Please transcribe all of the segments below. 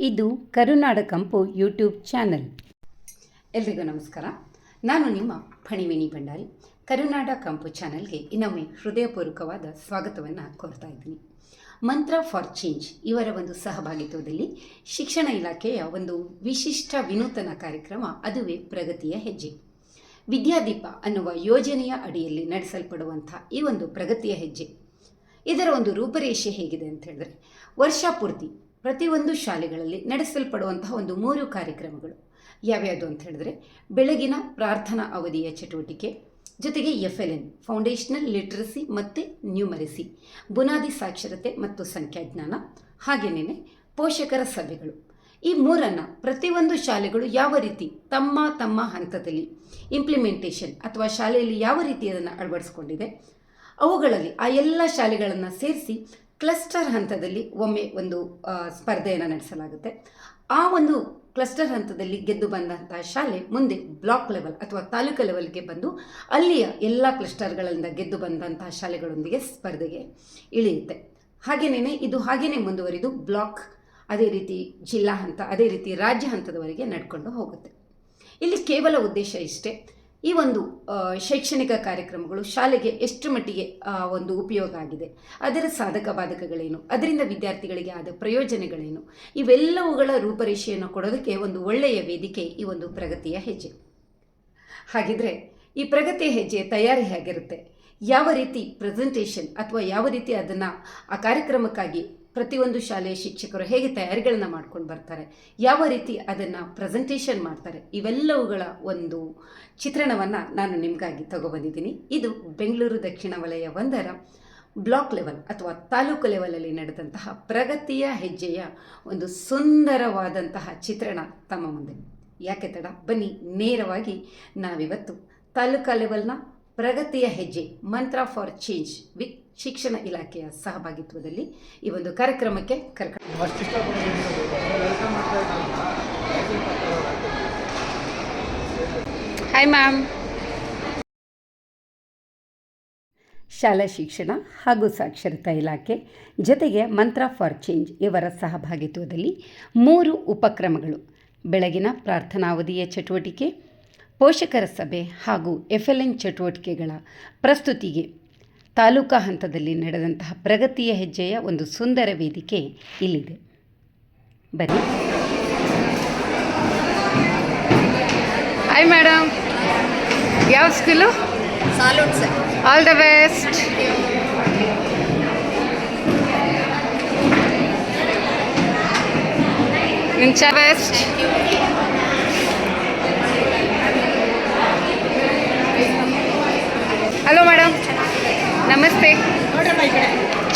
ಇದು ಕರುನಾಡ ಕಂಪು YouTube channel. ಎಲ್ರಿಗೂ ನಮಸ್ಕಾರ. ನಾನು ನಿಮ್ಮ ಫಣಿವಿನಿ ಭಂಡಾರಿ. ಕರುನಾಡ ಕಂಪು ಚಾನಲ್ಗೆ ಇನ್ನೊಮ್ಮೆ ಹೃದಯಪೂರ್ವಕವಾದ ಸ್ವಾಗತವನ್ನು ಕೋರ್ತಾ ಇದ್ದೀನಿ. ಮಂತ್ರ ಫಾರ್ ಚೇಂಜ್ ಇವರ ಒಂದು ಸಹಭಾಗಿತ್ವದಲ್ಲಿ ಶಿಕ್ಷಣ ಇಲಾಖೆಯ ಒಂದು ವಿಶಿಷ್ಟ ವಿನೂತನ ಕಾರ್ಯಕ್ರಮ ಅದುವೇ ಪ್ರಗತಿಯ ಹೆಜ್ಜೆ. ವಿದ್ಯಾದೀಪ ಅನ್ನುವ ಯೋಜನೆಯ ಅಡಿಯಲ್ಲಿ ನಡೆಸಲ್ಪಡುವಂಥ ಈ ಒಂದು ಪ್ರಗತಿಯ ಹೆಜ್ಜೆ. ಇದರ ಒಂದು ರೂಪರೇಷೆ ಹೇಗಿದೆ ಅಂತ ಹೇಳಿದ್ರೆ, ವರ್ಷ ಪೂರ್ತಿ ಪ್ರತಿಯೊಂದು ಶಾಲೆಗಳಲ್ಲಿ ನಡೆಸಲ್ಪಡುವಂತಹ ಒಂದು ಮೂರು ಕಾರ್ಯಕ್ರಮಗಳು. ಯಾವ್ಯಾವುದು ಅಂತ ಹೇಳಿದ್ರೆ, ಬೆಳಗಿನ ಪ್ರಾರ್ಥನಾ ಅವಧಿಯ ಚಟುವಟಿಕೆ, ಜೊತೆಗೆ F L N foundational literacy ಮತ್ತು ನ್ಯೂಮರಸಿ ಬುನಾದಿ ಸಾಕ್ಷರತೆ ಮತ್ತು ಸಂಖ್ಯಾಜ್ಞಾನ ಹಾಗೇನೇನೆ ಪೋಷಕರ ಸಭೆಗಳು. ಈ ಮೂರನ್ನು ಪ್ರತಿಯೊಂದು ಶಾಲೆಗಳು ಯಾವ ರೀತಿ ತಮ್ಮ ತಮ್ಮ ಹಂತದಲ್ಲಿ ಇಂಪ್ಲಿಮೆಂಟೇಷನ್ ಅಥವಾ ಶಾಲೆಯಲ್ಲಿ ಯಾವ ರೀತಿ ಅದನ್ನು ಅಳವಡಿಸ್ಕೊಂಡಿದೆ, ಅವುಗಳಲ್ಲಿ ಆ ಎಲ್ಲ ಶಾಲೆಗಳನ್ನು ಸೇರಿಸಿ ಕ್ಲಸ್ಟರ್ ಹಂತದಲ್ಲಿ ಒಮ್ಮೆ ಒಂದು ಸ್ಪರ್ಧೆಯನ್ನು ನಡೆಸಲಾಗುತ್ತೆ. ಆ ಒಂದು ಕ್ಲಸ್ಟರ್ ಹಂತದಲ್ಲಿ ಗೆದ್ದು ಬಂದಂತಹ ಶಾಲೆ ಮುಂದೆ ಬ್ಲಾಕ್ ಲೆವೆಲ್ ಅಥವಾ ತಾಲೂಕು ಲೆವೆಲ್ಗೆ ಬಂದು ಅಲ್ಲಿಯ ಎಲ್ಲ ಕ್ಲಸ್ಟರ್ಗಳಿಂದ ಗೆದ್ದು ಬಂದಂತಹ ಶಾಲೆಗಳೊಂದಿಗೆ ಸ್ಪರ್ಧೆಗೆ ಇಳಿಯುತ್ತೆ. ಹಾಗೆಯೇ ಇದು ಹಾಗೆಯೇ ಮುಂದುವರಿದು ಬ್ಲಾಕ್ ಅದೇ ರೀತಿ ಜಿಲ್ಲಾ ಹಂತ, ಅದೇ ರೀತಿ ರಾಜ್ಯ ಹಂತದವರೆಗೆ ನಡ್ಕೊಂಡು ಹೋಗುತ್ತೆ. ಇಲ್ಲಿ ಕೇವಲ ಉದ್ದೇಶ ಇಷ್ಟೇ. ಈ ಒಂದು ಶೈಕ್ಷಣಿಕ ಕಾರ್ಯಕ್ರಮಗಳು ಶಾಲೆಗೆ ಎಷ್ಟು ಮಟ್ಟಿಗೆ ಒಂದು ಉಪಯೋಗ ಆಗಿದೆ, ಅದರ ಸಾಧಕ ಬಾಧಕಗಳೇನು, ಅದರಿಂದ ವಿದ್ಯಾರ್ಥಿಗಳಿಗೆ ಆದ ಪ್ರಯೋಜನಗಳೇನು, ಇವೆಲ್ಲವುಗಳ ರೂಪರೇಷೆಯನ್ನು ಕೊಡೋದಕ್ಕೆ ಒಂದು ಒಳ್ಳೆಯ ವೇದಿಕೆ ಈ ಒಂದು ಪ್ರಗತಿಯ ಹೆಜ್ಜೆ. ಹಾಗಿದ್ರೆ ಈ ಪ್ರಗತಿಯ ಹೆಜ್ಜೆ ತಯಾರಿ ಹೇಗಿರುತ್ತೆ? ಯಾವ ರೀತಿ ಪ್ರೆಸೆಂಟೇಷನ್ ಅಥವಾ ಯಾವ ರೀತಿ ಅದನ್ನು ಆ ಕಾರ್ಯಕ್ರಮಕ್ಕಾಗಿ ಪ್ರತಿಯೊಂದು ಶಾಲೆಯ ಶಿಕ್ಷಕರು ಹೇಗೆ ತಯಾರಿಗಳನ್ನು ಮಾಡ್ಕೊಂಡು ಬರ್ತಾರೆ, ಯಾವ ರೀತಿ ಅದನ್ನು ಪ್ರೆಸೆಂಟೇಷನ್ ಮಾಡ್ತಾರೆ, ಇವೆಲ್ಲವುಗಳ ಒಂದು ಚಿತ್ರಣವನ್ನು ನಾನು ನಿಮಗಾಗಿ ತಗೊಬಂದಿದ್ದೀನಿ. ಇದು ಬೆಂಗಳೂರು ದಕ್ಷಿಣ ವಲಯ ಒಂದರ ಬ್ಲಾಕ್ ಲೆವೆಲ್ ಅಥವಾ ತಾಲೂಕು ಲೆವೆಲಲ್ಲಿ ನಡೆದಂತಹ ಪ್ರಗತಿಯ ಹೆಜ್ಜೆಯ ಒಂದು ಸುಂದರವಾದಂತಹ ಚಿತ್ರಣ ತಮ್ಮ ಮುಂದೆ. ಯಾಕೆ ತಡ? ಬನ್ನಿ, ನೇರವಾಗಿ ನಾವಿವತ್ತು ತಾಲೂಕಾ ಲೆವೆಲ್ನ ಪ್ರಗತಿಯ ಹೆಜ್ಜೆ, ಮಂತ್ರ ಫಾರ್ ಚೇಂಜ್ ವಿತ್ ಶಿಕ್ಷಣ ಇಲಾಖೆಯ ಸಹಭಾಗಿತ್ವದಲ್ಲಿ ಈ ಒಂದು ಕಾರ್ಯಕ್ರಮಕ್ಕೆ ಕರ್ಕೊಂಡು ಹಾಯ್ ಮ್ಯಾಮ್ ಶಾಲಾ ಶಿಕ್ಷಣ ಹಾಗೂ ಸಾಕ್ಷರತಾ ಇಲಾಖೆ ಜೊತೆಗೆ ಮಂತ್ರ ಫಾರ್ ಚೇಂಜ್ ಇವರ ಸಹಭಾಗಿತ್ವದಲ್ಲಿ ಮೂರು ಉಪಕ್ರಮಗಳು. ಬೆಳಗಿನ ಪ್ರಾರ್ಥನಾವಧಿಯ ಚಟುವಟಿಕೆ ಪೋಷಕರ ಸಭೆ ಹಾಗೂ ಎಫ್ ಎಲ್ ಎನ್ ಚಟುವಟಿಕೆಗಳ ಪ್ರಸ್ತುತಿಗೆ ತಾಲೂಕಾ ಹಂತದಲ್ಲಿ ನಡೆದಂತಹ ಪ್ರಗತಿಯ ಹೆಜ್ಜೆಯ ಒಂದು ಸುಂದರ ವೇದಿಕೆ ಇಲ್ಲಿದೆ. ಬನ್ನಿ. ಹಾಯ್ ಮೇಡಮ್ ಯಾವ ಸ್ಕೂಲು ಆಲ್ ದ ಬೆಸ್ಟ್ ನಿಂಚ ಬೆಸ್ಟ್ ಹಲೋ ಮೇಡಮ್ ನಮಸ್ತೆ.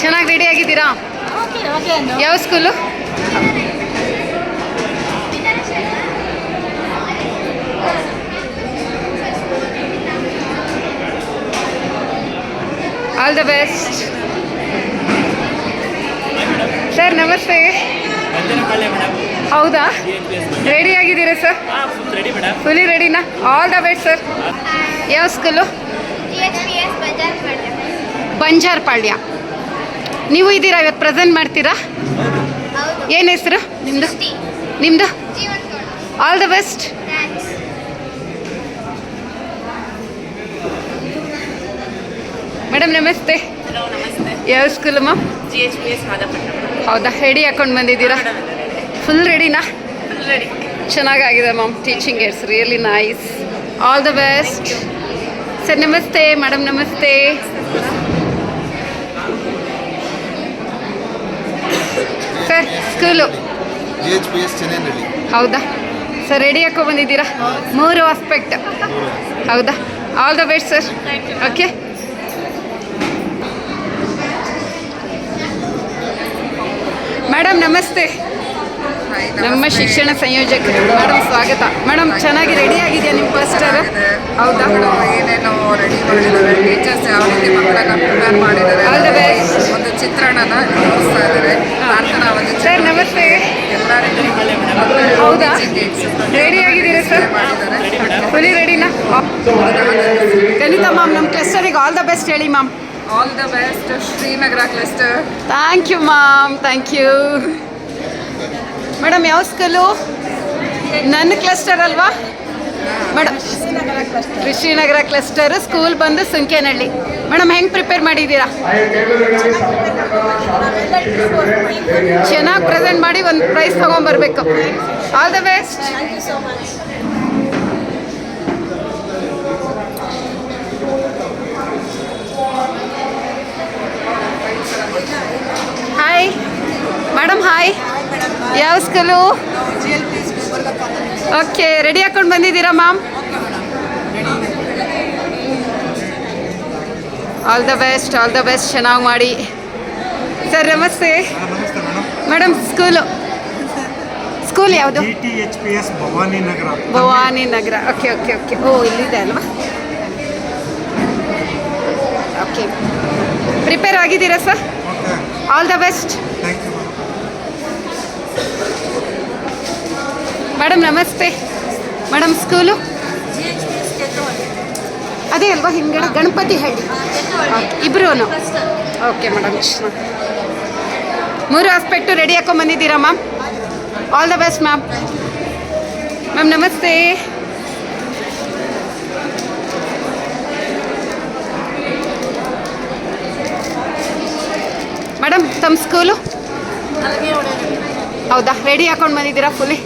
ಚೆನ್ನಾಗಿ ರೆಡಿ ಆಗಿದ್ದೀರಾ? ಯಾವ school all the best sir ನಮಸ್ತೆ. ಹೌದಾ? ರೆಡಿ ಆಗಿದ್ದೀರಾ ಸರ್ ಫುಲಿ ರೆಡಿನಾ ಆಲ್ ದ ಬೆಸ್ಟ್ ಸರ್ ಯಾವ ಸ್ಕೂಲು ಎಚ್ ಪಿ ಎಸ್ ಬಜಾರ್ ಮಾಡಿದೆ ಬಂಜಾರ್ಪಾಳ್ಯ ನೀವು ಇದ್ದೀರಾ ಇವತ್ತು ಪ್ರೆಸೆಂಟ್ ಮಾಡ್ತೀರಾ? ಏನು ಹೆಸರು? ನಿಮ್ಮದು ನಿಮ್ಮದು ಆಲ್ ದ ಬೆಸ್ಟ್ ಮೇಡಮ್ ನಮಸ್ತೆ. ಹಲೋ ನಮಸ್ತೆ. ಯಾವ school ma'am G H P S Madapattana ಹೌದಾ? ರೆಡಿ ಹಾಕೊಂಡು ಬಂದಿದ್ದೀರಾ? ಫುಲ್ ರೆಡಿನಾ ರೆಡಿ ಚೆನ್ನಾಗಾಗಿದೆ ma'am teaching it's really nice all the best sir ನಮಸ್ತೆ. ಮೇಡಮ್ ನಮಸ್ತೆ. ಸರ್ ಸ್ಕೂಲು ಹೌದಾ? ಸರ್ ರೆಡಿ ಹಾಕೋ ಬಂದಿದ್ದೀರಾ? ಮೂರು ಆಸ್ಪೆಕ್ಟ್ ಹೌದಾ? All the best sir okay madam ನಮಸ್ತೆ. ನಮ್ಮ ಶಿಕ್ಷಣ ಸಂಯೋಜಕರು. ಮೇಡಮ್ ಸ್ವಾಗತ. ಮೇಡಮ್ ಚೆನ್ನಾಗಿ ರೆಡಿ ಆಗಿದೆಯಾ ನಿಮ್ಮ ಫಸ್ಟರ್ ಹೌದಾ? ಮೇಡಮ್ ಏನೇನೋ ರೆಡಿ ಮಾಡಿದ್ದಾರೆ. ಟೀಚರ್ಸ್ ಯಾವ ರೀತಿ ಮಕ್ಕಳನ್ನ ಪ್ರಿಪೇರ್ ಮಾಡಿದ್ದಾರೆ. ಒಂದು ಚಿತ್ರಣನ ತೋರಿಸ್ತಾ ಇದ್ದಾರೆ. ಸರ್ ನಮಸ್ತೆ. ಹೌದಾ? ರೆಡಿ ಆಗಿದ್ದೀರಾ ಸರ್ ಫುಲಿ ರೆಡಿನಾ ಗಣಿತಾ ಮ್ಯಾಮ್ ನಮ್ಮ ಕ್ಲಸ್ಟರಿಗೆ ಆಲ್ ದ ಬೆಸ್ಟ್ ಹೇಳಿ ma'am all the best Srinagara cluster thank you ma'am thank you madam, ಯಾವ ಸ್ಕೂಲು ನನ್ನ ಕ್ಲಸ್ಟರ್ ಅಲ್ವಾ? ಮೇಡಮ್, ಕೃಷಿನಗರ ಕ್ಲಸ್ಟರ್ ಸ್ಕೂಲ್ ಬಂದು ಸುಂಕೇನಹಳ್ಳಿ ಮೇಡಮ್, ಹೆಂಗೆ ಪ್ರಿಪೇರ್ ಮಾಡಿದ್ದೀರಾ? ಚೆನ್ನಾಗಿ ಪ್ರೆಸೆಂಟ್ ಮಾಡಿ ಒಂದು prize ತೊಗೊಂಬರ್ಬೇಕು. All the best hi madam hi ಯಾವ ಸ್ಕೂಲು ಓಕೆ ರೆಡಿ ಹಾಕೊಂಡು ಬಂದಿದ್ದೀರಾ ma'am all the best all the best ಚೆನ್ನಾಗಿ ಮಾಡಿ. ಸರ್ ನಮಸ್ತೆ. ಮೇಡಮ್ ಸ್ಕೂಲು ಸ್ಕೂಲ್ ಯಾವುದು? Bhavani Nagara. Bhavani Nagara. Okay okay okay ಓ ಇಲ್ಲಿದೆ ಅಲ್ವಾ? ಓಕೆ ಪ್ರಿಪೇರ್ ಆಗಿದ್ದೀರಾ sir all the best thank you madam, ನಮಸ್ತೆ. Madam, school? ಅದೇ ಅಲ್ವಾ ಹಿಂದ್ಗಡೆ ಗಣಪತಿ ಹಳ್ಳಿ. ಇಬ್ರು ಓಕೆ ಮೇಡಮ್. ಮೂರು aspect ready ಹಾಕೊಂಡ್ಬಂದಿದ್ದೀರಾ ma'am? All the best ma'am. Ma'am, ನಮಸ್ತೆ. ಮೇಡಮ್ ತಮ್ಮ ಸ್ಕೂಲು? ಹೌದಾ ರೆಡಿ ಹಾಕೊಂಡು ಬಂದಿದ್ದೀರಾ fully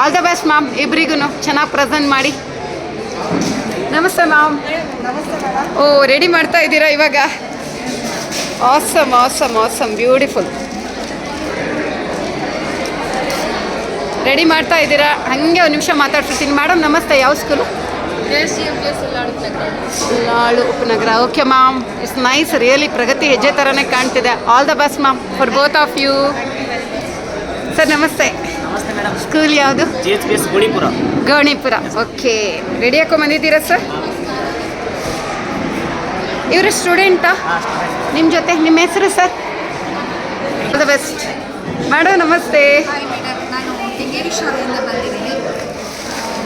all the best ma'am ಇಬ್ರಿಗೂ ಚೆನ್ನಾಗಿ ಪ್ರೆಸೆಂಟ್ ಮಾಡಿ. ನಮಸ್ತೆ ಮ್ಯಾಮ್ ಓ ರೆಡಿ ಮಾಡ್ತಾ ಇದ್ದೀರಾ ಇವಾಗ? Awesome awesome awesome beautiful ready ಮಾಡ್ತಾ ಇದ್ದೀರಾ? ಹಾಗೆ ಒಂದು ನಿಮಿಷ ಮಾತಾಡ್ತಿರ್ತೀನಿ. ಮೇಡಮ್ ನಮಸ್ತೆ. ಯಾವ ಸ್ಕೂಲು ಲಾಳು ಉಪನಗರ. Okay ma'am it's nice really ಪ್ರಗತಿ ಹೆಜ್ಜೆ ಥರನೇ ಕಾಣ್ತಿದೆ. All the best ma'am for both of you sir ನಮಸ್ತೆ. ಸ್ಕೂಲ್ ಯಾವುದು? ಗೋಣಿಪುರ. ಓಕೆ. ರೆಡಿ ಹಾಕೋ ಬಂದಿದ್ದೀರಾ ಸರ್ ಇವರು ಸ್ಟೂಡೆಂಟಾ ನಿಮ್ಮ ಜೊತೆ ನಿಮ್ಮ ಹೆಸರು sir all the best madam ನಮಸ್ತೆ. ಹಾಯ್ ಮೇಡಮ್ ನಾನು ಕೆಂಗೇರಿ ಶಾಲೆಯಿಂದ ಬಂದಿದ್ದೀನಿ.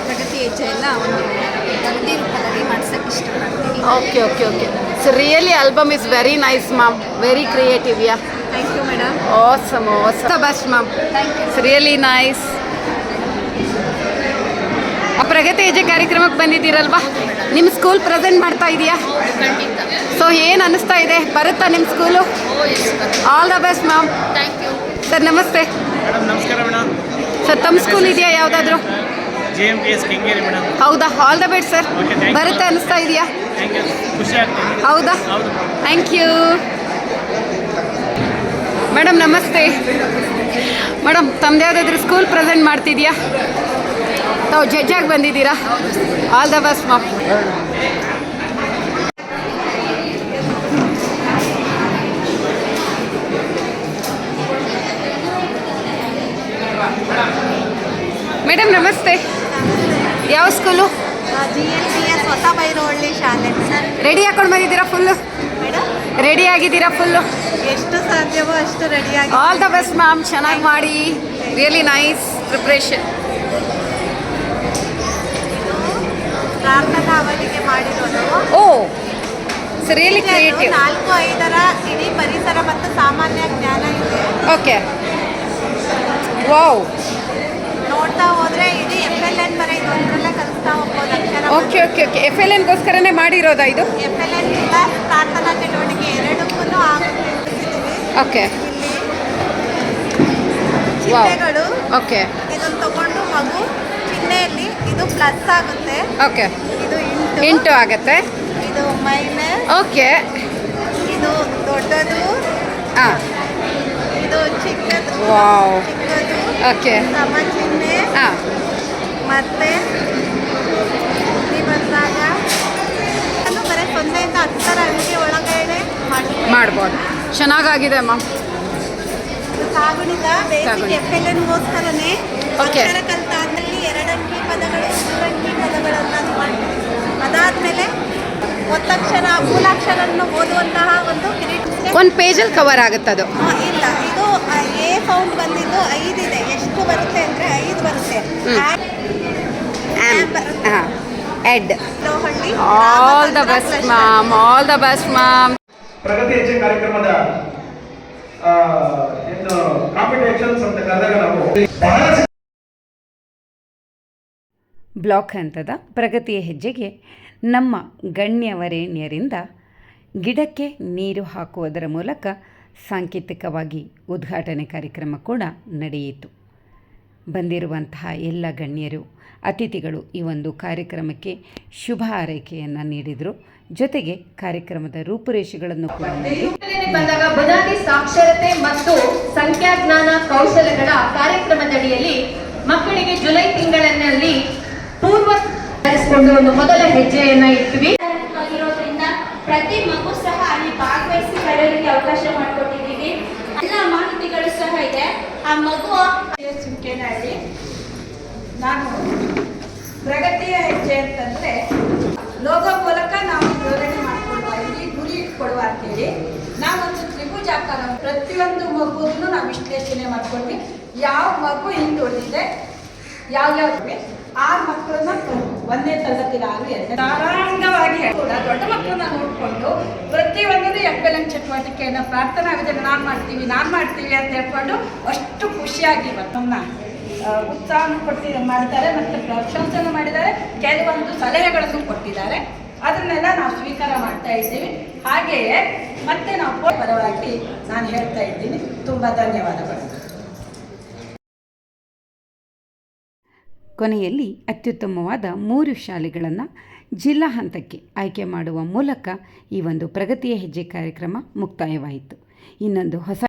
ಪ್ರಗತಿ ಹೆಜ್ಜೆ ಎಲ್ಲ ಒಂದು ಗಂಧಿ ರೂಪದಲ್ಲಿ ಮಾಡ್ಸೋಕ್ಕೆ ಇಷ್ಟಪಡ್ತೀನಿ. Okay okay okay sir really album is very nice ma'am very creative yeah thank you madam awesome ಆಸ bus ma'am thank you it's really nice ಆ ಪ್ರಗತಿ ಹೆಜ್ಜೆ ಕಾರ್ಯಕ್ರಮಕ್ಕೆ ಬಂದಿದ್ದೀರಲ್ವಾ? ನಿಮ್ಮ ಸ್ಕೂಲ್ ಪ್ರೆಸೆಂಟ್ ಮಾಡ್ತಾ ಇದೆಯಾ? ಸೊ ಏನು ಅನ್ನಿಸ್ತಾ ಇದೆ? ಬರುತ್ತಾ ನಿಮ್ಮ school all the best ma'am thank you sir ನಮಸ್ತೆ. ಸರ್ ತಮ್ಮ ಸ್ಕೂಲ್ ಇದೆಯಾ ಯಾವುದಾದ್ರೂ? ಹೌದಾ? ಆಲ್ ದ ಬೆಸ್ಟ್ ಸರ್ ಬರುತ್ತಾ thank you. ಬರುತ್ತೆ ಅನ್ನಿಸ್ತಾ ಇದೆಯಾ? ಥ್ಯಾಂಕ್ ಯು ಖುಷಿ ಆಗ್ತದೆ. ಹೌದಾ? ಥ್ಯಾಂಕ್ ಯು ಮೇಡಮ್ ನಮಸ್ತೆ. ಮೇಡಮ್ ತಮ್ಮದೇ ಯಾವುದಾದ್ರೂ ಸ್ಕೂಲ್ ಪ್ರೆಸೆಂಟ್ ಮಾಡ್ತಿದ್ಯಾ? ತಾವು ಜಡ್ಜಾಗಿ ಬಂದಿದ್ದೀರಾ? ಆಲ್ ದ ಬೆಸ್ಟ್ ಮಾ ಮೇಡಮ್ ನಮಸ್ತೆ. ಯಾವ school G L P S ಹೊಸ ಶಾಲೆ. ರೆಡಿ ಹಾಕೊಂಡು ಬಂದಿದ್ದೀರಾ ಫುಲ್ಲು ರೆಡಿ ಆಗಿದ್ದೀರಾ ಫುಲ್ಲು ಎಷ್ಟು ಸಾಧ್ಯವೋ ಅಷ್ಟು ರೆಡಿಯಾಗಿ ಆಲ್ ದ ಬೆಸ್ಟ್ ಮ್ಯಾಮ್ ಚೆನ್ನಾಗಿ ಮಾಡಿ. ರಿಯಲಿ ನೈಸ್ ಪ್ರಿಪ್ರೇಷನ್ ಪ್ರಾರ್ಥನಾ ಅವಧಿಗೆ ಮಾಡಿರೋದು. ಓ ರಿಯಲಿ ಕ್ರಿಯೇಟಿವ್ ನಾಲ್ಕು ಐದರ ಇಡೀ ಪರಿಸರ ಮತ್ತು ಸಾಮಾನ್ಯ ಜ್ಞಾನ ಇದೆ. ಓಕೆ ವಾವ್ ನೋಡ್ತಾ ಹೋದ್ರೆ ಇಡೀ ಎಫ್ ಎಲ್ ಎನ್ ಬರೀ ಒಂದರಲ್ಲೇ ಕಲಿಸ್ತಾ ಹೋಗ್ಬೋದು ಅಕ್ಷರ okay okay okay F L ಎನ್ಗೋಸ್ಕರನೇ ಮಾಡಿರೋದಾ ಇದು? ಎಫ್ ಎಲ್ ಎನ್ ಪ್ರಾರ್ಥನಾ ಚಟುವಟಿಕೆ ಎರಡಕ್ಕೂ ಆಗುತ್ತೆ. ಓಕೆ. ಚಿಹ್ನೆಗಳು ಓಕೆ. ಇದನ್ನು ತಗೊಂಡು ಮಗು ಚಿಹ್ನೆಯಲ್ಲಿ ಇದು ಪ್ಲಸ್ ಆಗುತ್ತೆ. ಓಕೆ. ಇದು ಇಂಟು ಇಂಟು ಆಗುತ್ತೆ. ಇದು ಮೈನಸ್ ಓಕೆ. ಇದು ದೊಡ್ಡದು. ಹಾಂ ಇದು ಚಿಕ್ಕದು. ವಾವ್. ಚಿಕ್ಕದು. ಓಕೆ. ಸಮ ಚಿಹ್ನೆ ಹಾಂ ಮತ್ತೆ ಇಲ್ಲಿ ಬಂದಾಗ. ಬರೀ ಸೊನ್ನೆಯಿಂದ ಹತ್ತರ ಅಂಕೆ ಒಳಗಡೆ ಮಾಡಿ ಮಾಡ್ಬೋದು. ಚೆನ್ನಾಗಾಗಿದೆ ಅಮ್ಮ ಒಂದ್ ಬೇಸಿಕ್. ಎಫ್ ಎಲ್ ಎನ್ಗೋಸ್ಕರನೇ ಓಕೆ. ಅಕ್ಷರ ಕಲಿತಾದ್ಮೇಲೆ ಎರಡಂಕಿ ಪದಗಳು ಮೂರಂಕಿ ಪದಗಳನ್ನು ಮಾಡ್ತೀವಿ. ಅದಾದ್ಮೇಲೆ ಒತ್ತಕ್ಷರ ಮೂಲಾಕ್ಷರವನ್ನು ಓದುವಂತಹ ಒಂದು ಒಂದು ಪೇಜಲ್ಲಿ ಕವರ್ ಆಗುತ್ತೆ ಅದು. ಇಲ್ಲ. ಇದು ಎ ಸೌಂಡ್ ಬಂದಿದ್ದು ಐದಿದೆ. ಎಷ್ಟು ಬರುತ್ತೆ ಅಂದ್ರೆ ಐದು ಬರುತ್ತೆ. Ed. All the best ma'am all the best ma'am ಪ್ರಗತಿ ಹೆಜ್ಜೆ ಕಾರ್ಯಕ್ರಮದ ಬ್ಲಾಕ್ ಹಂತದ ಪ್ರಗತಿಯ ಹೆಜ್ಜೆಗೆ ನಮ್ಮ ಗಣ್ಯವರೇಣ್ಯರಿಂದ ಗಿಡಕ್ಕೆ ನೀರು ಹಾಕುವುದರ ಮೂಲಕ ಸಾಂಕೇತಿಕವಾಗಿ ಉದ್ಘಾಟನೆ ಕಾರ್ಯಕ್ರಮ ಕೂಡ ನಡೆಯಿತು. ಬಂದಿರುವಂತಹ ಎಲ್ಲ ಗಣ್ಯರು, ಅತಿಥಿಗಳು ಈ ಒಂದು ಕಾರ್ಯಕ್ರಮಕ್ಕೆ ಶುಭ ಹಾರೈಕೆಯನ್ನು ನೀಡಿದರು. ಜೊತೆಗೆ ಕಾರ್ಯಕ್ರಮದ ರೂಪುರೇಷೆಗಳನ್ನು ಕೂಡ ಬಂದಾಗ ಬುನಾದಿ ಸಾಕ್ಷರತೆ ಮತ್ತು ಸಂಖ್ಯಾಜ್ಞಾನ ಕೌಶಲ್ಯಗಳ ಕಾರ್ಯಕ್ರಮದಡಿಯಲ್ಲಿ ಮಕ್ಕಳಿಗೆ ಜುಲೈ ತಿಂಗಳಿನಲ್ಲಿ ಪೂರ್ವ ಒಂದು ಮೊದಲ ಹೆಜ್ಜೆಯನ್ನ ಇಟ್ವಿ ಆಗಿರೋದ್ರಿಂದ ಪ್ರತಿ ಮಗು ಸಹ ಅಲ್ಲಿ ಭಾಗವಹಿಸಿ ಬರೋರಿಗೆ ಅವಕಾಶ ಮಾಡಿಕೊಟ್ಟಿದ್ದೀವಿ ಎಲ್ಲ ಮಾಹಿತಿಗಳು ಸಹ ಇದೆ ಆ ಮಗು ಸುಂಕೇನಹಳ್ಳಿ ನಾನು ಪ್ರಗತಿಯ ಹೆಜ್ಜೆ ಅಂತಂದ್ರೆ ಲೋಗೋ ಮೂಲಕ ನಾವು ವಿವರಣೆ ಮಾಡ್ಕೊಡುವ ಇಲ್ಲಿ ಗುರಿ ಇಟ್ಕೊಡುವ ಅಂತೇಳಿ ತ್ರಿಭುಜಾಕಾರ ಪ್ರತಿಯೊಂದು ಮಗುವನ್ನು ನಾವು ವಿಶ್ಲೇಷಣೆ ಮಾಡ್ಕೊಂಡ್ವಿ. ಯಾವ ಮಗು ಹಿಂದುಳಿದಿದೆ ಯಾವ್ಯಾವ ಆ ಮಕ್ಕಳನ್ನ ಒಂದೇ ತರಗತಿ ಆರು, ಎರಡನೇ ತಾರಾಂಗವಾಗಿ ಕೂಡ ದೊಡ್ಡ ಮಕ್ಕಳನ್ನ ನೋಡಿಕೊಂಡು ಪ್ರತಿಯೊಂದನ್ನು ಎಕ್ಸಲೆಂಟ್ ಚಟುವಟಿಕೆಯನ್ನು ಪ್ರಾರ್ಥನಾ ವಿಧಾನ ನಾನು ಮಾಡ್ತೀವಿ ನಾನು ಮಾಡ್ತೀವಿ ಅಂತ ಹೇಳ್ಕೊಂಡು ಅಷ್ಟು ಖುಷಿಯಾಗಿ ಮತ್ತೊಮ್ಮ ಉತ್ಸಾಹವನ್ನು ಕೊಟ್ಟು ಮಾಡಿದ್ದಾರೆ ಮತ್ತು ಪ್ರಶಂಸನ ಮಾಡಿದ್ದಾರೆ. ಕೆಲವೊಂದು ಸಲಹೆಗಳನ್ನು ಕೊಟ್ಟಿದ್ದಾರೆ. ಸ್ವೀಕಾರ ಮಾಡ್ತಾ ಇದ್ದೀವಿ. ಹಾಗೆಯೇ ಮತ್ತೆ ನಾವು ಪರವಾಗಿ ನಾನು ಹೇಳ್ತಾ ಇದ್ದೀನಿ. ತುಂಬ ಧನ್ಯವಾದಗಳು. ಕೊನೆಯಲ್ಲಿ ಅತ್ಯುತ್ತಮವಾದ ಮೂರು ಶಾಲೆಗಳನ್ನು ಜಿಲ್ಲಾ ಹಂತಕ್ಕೆ ಆಯ್ಕೆ ಮಾಡುವ ಮೂಲಕ ಈ ಒಂದು ಪ್ರಗತಿಯ ಹೆಜ್ಜೆ ಕಾರ್ಯಕ್ರಮ ಮುಕ್ತಾಯವಾಯಿತು. ಇನ್ನೊಂದು ಹೊಸ